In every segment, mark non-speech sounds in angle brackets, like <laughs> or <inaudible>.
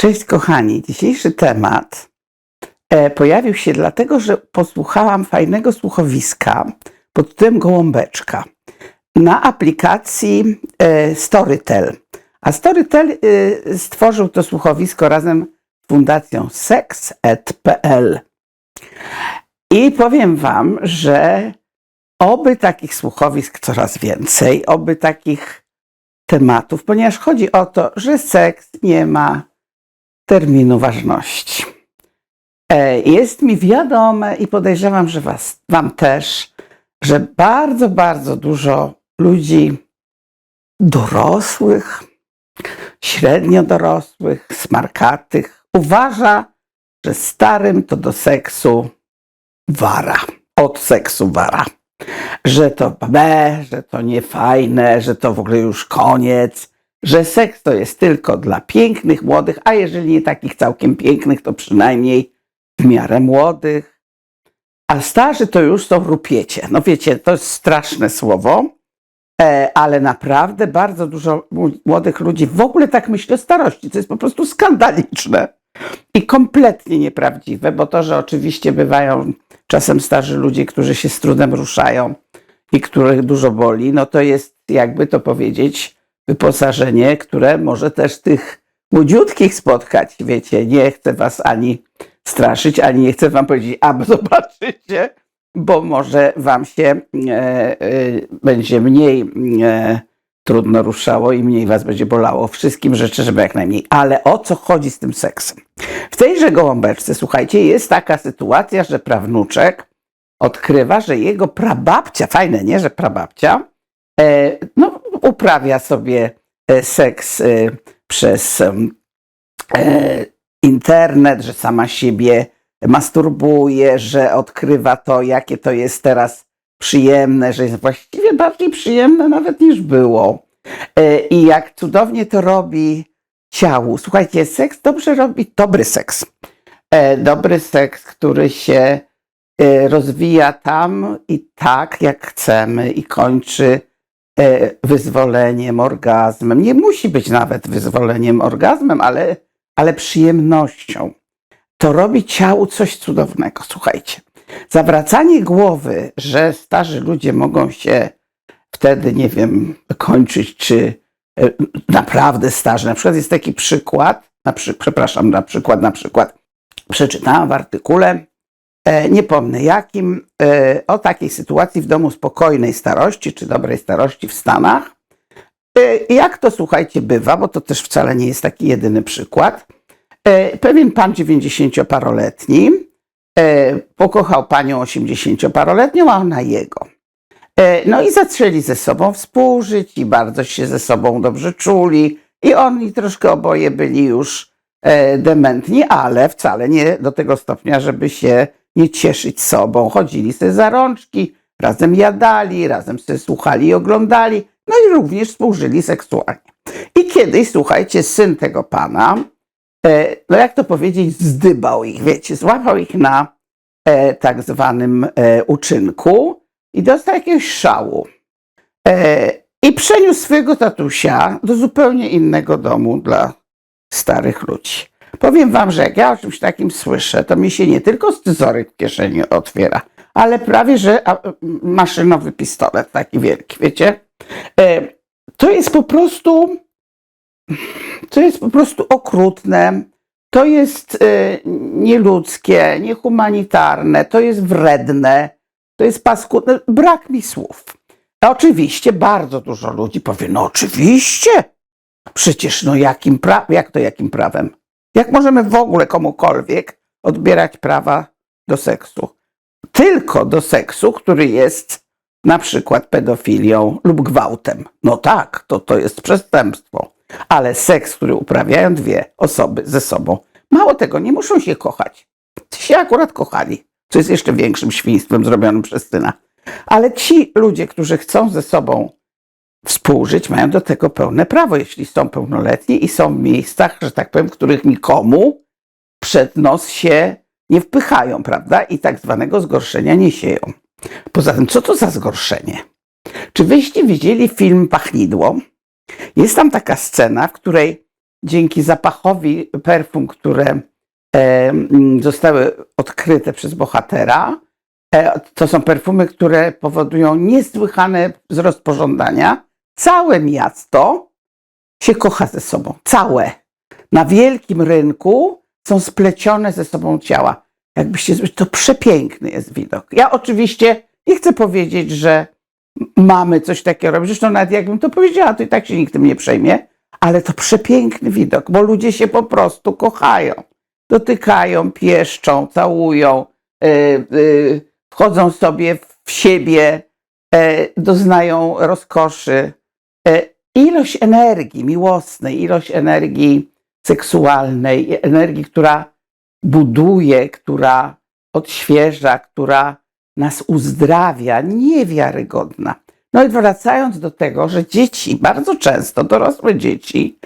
Cześć kochani, dzisiejszy temat e, pojawił się dlatego, że posłuchałam fajnego słuchowiska pod tytułem Gołąbeczka na aplikacji e, Storytel. A Storytel e, stworzył to słuchowisko razem z fundacją sex.pl. I powiem wam, że oby takich słuchowisk coraz więcej, oby takich tematów, ponieważ chodzi o to, że seks nie ma terminu ważności. E, Jest mi wiadome i podejrzewam, że was, Wam też, że bardzo, bardzo dużo ludzi dorosłych, średnio dorosłych, smarkatych uważa, że starym to do seksu wara. Od seksu wara. Że to B, że to niefajne, że to w ogóle już koniec, że seks to jest tylko dla pięknych, młodych, a jeżeli nie takich całkiem pięknych, to przynajmniej w miarę młodych. A starzy to już są rupiecie. No wiecie, to jest straszne słowo, e, ale naprawdę bardzo dużo młodych ludzi w ogóle tak myśli o starości. To jest po prostu skandaliczne i kompletnie nieprawdziwe, bo to, że oczywiście bywają czasem starzy ludzie, którzy się z trudem ruszają i których dużo boli, no to jest, jakby to powiedzieć, wyposażenie, które może też tych młodziutkich spotkać. Wiecie, nie chcę was ani straszyć, ani nie chcę wam powiedzieć, a <laughs> zobaczycie, bo może wam się e, e, będzie mniej e, trudno ruszało i mniej was będzie bolało. Wszystkim życzę, żeby jak najmniej. Ale o co chodzi z tym seksem? W tejże gołąbeczce, słuchajcie, jest taka sytuacja, że prawnuczek odkrywa, że jego prababcia, fajne, nie, że prababcia, e, no, uprawia sobie e, seks e, przez e, internet, że sama siebie masturbuje, że odkrywa to, jakie to jest teraz przyjemne, że jest właściwie bardziej przyjemne nawet niż było. I jak cudownie to robi ciału. Słuchajcie, seks dobrze robi, dobry seks. Dobry seks, który się rozwija tam i tak, jak chcemy, i kończy wyzwoleniem, orgazmem. Nie musi być nawet wyzwoleniem, orgazmem, ale, ale przyjemnością. To robi ciału coś cudownego. Słuchajcie, zawracanie głowy, że starzy ludzie mogą się wtedy, nie wiem, kończyć, czy e, naprawdę starzy. Na przykład jest taki przykład, na przy, przepraszam, na przykład, na przykład przeczytałam w artykule, e, nie pomnę jakim, e, o takiej sytuacji w domu spokojnej starości, czy dobrej starości w Stanach. E, Jak to, słuchajcie, bywa, bo to też wcale nie jest taki jedyny przykład. Pewien pan 90-paroletni e, pokochał panią 80-paroletnią, a ona jego. No i zaczęli ze sobą współżyć i bardzo się ze sobą dobrze czuli. I oni troszkę oboje byli już dementni, ale wcale nie do tego stopnia, żeby się nie cieszyć sobą. Chodzili sobie za rączki, razem jadali, razem sobie słuchali i oglądali, no i również współżyli seksualnie. I kiedyś, słuchajcie, syn tego pana, e, no jak to powiedzieć, zdybał ich, wiecie, złapał ich na e, tak zwanym e, uczynku i dostał jakiegoś szału. E, I przeniósł swojego tatusia do zupełnie innego domu dla starych ludzi. Powiem wam, że jak ja o czymś takim słyszę, to mi się nie tylko scyzoryk w kieszeni otwiera, ale prawie, że maszynowy pistolet taki wielki, wiecie? E, to jest po prostu to jest po prostu okrutne, to jest e, nieludzkie, niehumanitarne, to jest wredne, to jest paskudne. Brak mi słów. Oczywiście bardzo dużo ludzi powie, no oczywiście, przecież no jakim pra- jak to jakim prawem? Jak możemy w ogóle komukolwiek odbierać prawa do seksu? Tylko do seksu, który jest na przykład pedofilią lub gwałtem. No tak, to, to jest przestępstwo. Ale seks, który uprawiają dwie osoby ze sobą, mało tego, nie muszą się kochać. Się akurat kochali, co jest jeszcze większym świństwem zrobionym przez syna. Ale ci ludzie, którzy chcą ze sobą współżyć, mają do tego pełne prawo, jeśli są pełnoletni i są w miejscach, że tak powiem, w których nikomu przed nos się nie wpychają, prawda? I tak zwanego zgorszenia nie sieją. Poza tym, co to za zgorszenie? Czy wyście widzieli film Pachnidło? Jest tam taka scena, w której dzięki zapachowi perfum, które e, zostały odkryte przez bohatera, e, to są perfumy, które powodują niesłychany wzrost pożądania. Całe miasto się kocha ze sobą. Całe. Na wielkim rynku są splecione ze sobą ciała. Jakbyście, to przepiękny jest widok. Ja oczywiście nie chcę powiedzieć, że mamy coś takiego robić. Zresztą nawet jakbym to powiedziała, to i tak się nikt tym nie przejmie. Ale to przepiękny widok, bo ludzie się po prostu kochają. Dotykają, pieszczą, całują, yy, yy, wchodzą sobie w siebie, yy, doznają rozkoszy. Yy, ilość energii miłosnej, ilość energii seksualnej, energii, która buduje, która odświeża, która nas uzdrawia, niewiarygodna. No i wracając do tego, że dzieci, bardzo często dorosłe dzieci,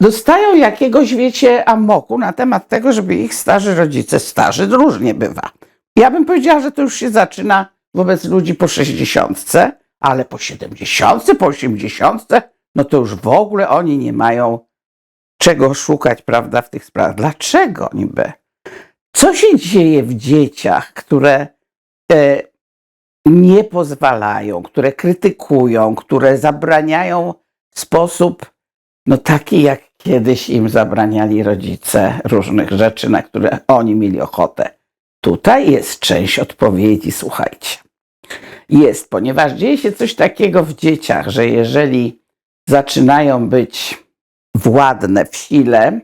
dostają jakiegoś, wiecie, amoku na temat tego, żeby ich starzy rodzice, starzy różnie bywa. Ja bym powiedziała, że to już się zaczyna wobec ludzi po 60, ale po 70, po 80, no to już w ogóle oni nie mają czego szukać, prawda, w tych sprawach. Dlaczego niby? Co się dzieje w dzieciach, które e, nie pozwalają, które krytykują, które zabraniają w sposób no taki, jak kiedyś im zabraniali rodzice różnych rzeczy, na które oni mieli ochotę. Tutaj jest część odpowiedzi, słuchajcie. Jest, ponieważ dzieje się coś takiego w dzieciach, że jeżeli zaczynają być władne w sile,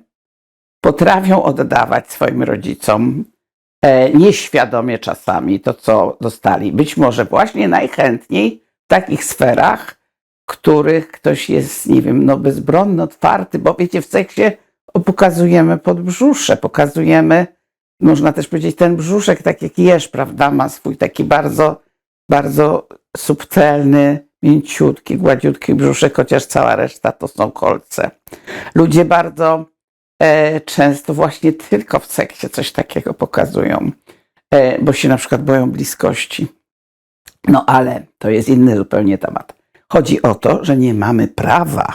potrafią oddawać swoim rodzicom e, nieświadomie czasami to, co dostali. Być może właśnie najchętniej w takich sferach, których ktoś jest, nie wiem, no bezbronny, otwarty, bo wiecie, w seksie pokazujemy podbrzusze, pokazujemy, można też powiedzieć, ten brzuszek, tak jak jesz, prawda, ma swój taki bardzo, bardzo subtelny, mięciutki, gładziutki brzuszek, chociaż cała reszta to są kolce. Ludzie bardzo e, często właśnie tylko w seksie coś takiego pokazują, e, bo się na przykład boją bliskości. No ale to jest inny zupełnie temat. Chodzi o to, że nie mamy prawa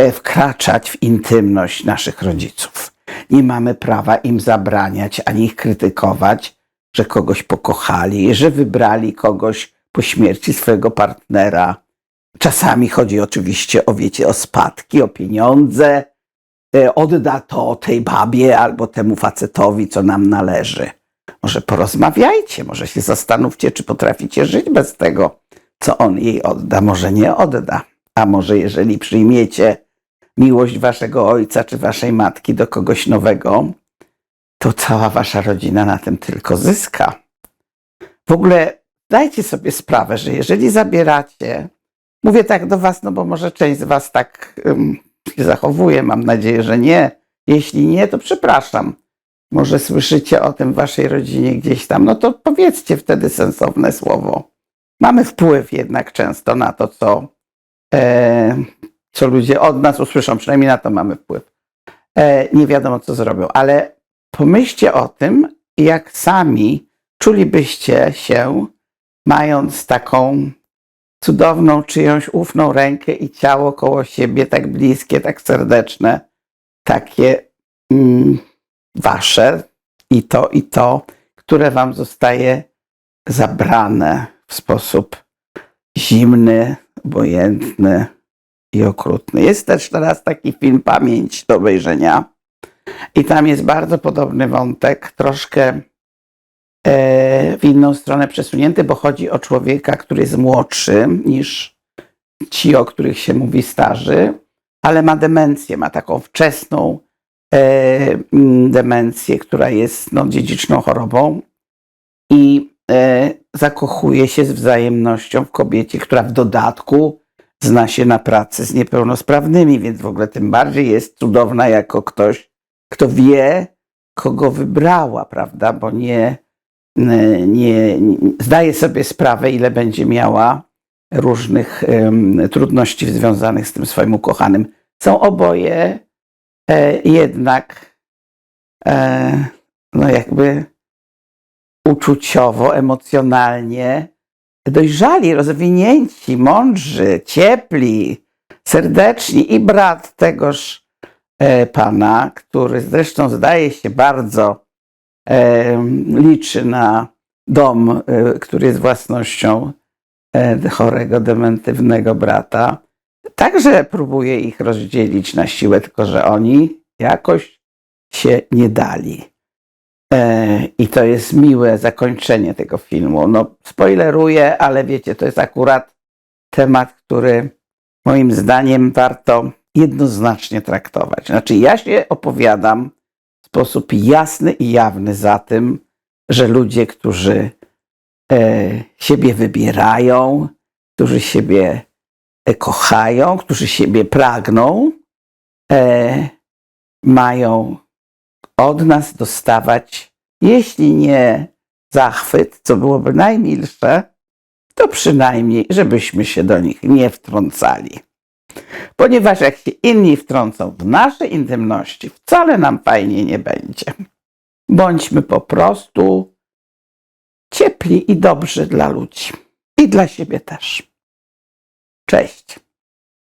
e, wkraczać w intymność naszych rodziców. Nie mamy prawa im zabraniać ani ich krytykować, że kogoś pokochali, że wybrali kogoś po śmierci swojego partnera. Czasami chodzi oczywiście o, wiecie, o spadki, o pieniądze. E, Odda to tej babie albo temu facetowi, co nam należy. Może porozmawiajcie, może się zastanówcie, czy potraficie żyć bez tego, co on jej odda. Może nie odda. A może jeżeli przyjmiecie miłość waszego ojca czy waszej matki do kogoś nowego, to cała wasza rodzina na tym tylko zyska. W ogóle dajcie sobie sprawę, że jeżeli zabieracie, mówię tak do was, no bo może część z was tak um, się zachowuje, mam nadzieję, że nie. Jeśli nie, to przepraszam. Może słyszycie o tym w waszej rodzinie gdzieś tam, no to powiedzcie wtedy sensowne słowo. Mamy wpływ jednak często na to, co, e, co ludzie od nas usłyszą, przynajmniej na to mamy wpływ. E, nie wiadomo, co zrobią, ale pomyślcie o tym, jak sami czulibyście się, mając taką cudowną czyjąś ufną rękę i ciało koło siebie, tak bliskie, tak serdeczne, takie mm, wasze i to, i to, które wam zostaje zabrane w sposób zimny, obojętny i okrutny. Jest też teraz taki film Pamięć do obejrzenia i tam jest bardzo podobny wątek, troszkę e, w inną stronę przesunięty, bo chodzi o człowieka, który jest młodszy niż ci, o których się mówi starzy, ale ma demencję, ma taką wczesną e, demencję, która jest no, dziedziczną chorobą i e, zakochuje się z wzajemnością w kobiecie, która w dodatku zna się na pracy z niepełnosprawnymi, więc w ogóle tym bardziej jest cudowna jako ktoś, kto wie, kogo wybrała, prawda? Bo nie, nie, nie zdaje sobie sprawę, ile będzie miała różnych um, trudności związanych z tym swoim ukochanym. Są oboje e, jednak e, no jakby uczuciowo, emocjonalnie dojrzali, rozwinięci, mądrzy, ciepli, serdeczni i brat tegoż e, pana, który zresztą zdaje się bardzo e, liczy na dom, e, który jest własnością e, chorego, dementywnego brata. Także próbuje ich rozdzielić na siłę, tylko że oni jakoś się nie dali. E, I to jest miłe zakończenie tego filmu. No, spoileruję, ale wiecie, to jest akurat temat, który moim zdaniem warto jednoznacznie traktować. Znaczy, ja się opowiadam w sposób jasny i jawny za tym, że ludzie, którzy e, siebie wybierają, którzy siebie e, kochają, którzy siebie pragną, e, mają od nas dostawać, jeśli nie zachwyt, co byłoby najmilsze, to przynajmniej, żebyśmy się do nich nie wtrącali. Ponieważ jak się inni wtrącą w nasze intymności, wcale nam fajnie nie będzie. Bądźmy po prostu ciepli i dobrzy dla ludzi. I dla siebie też. Cześć.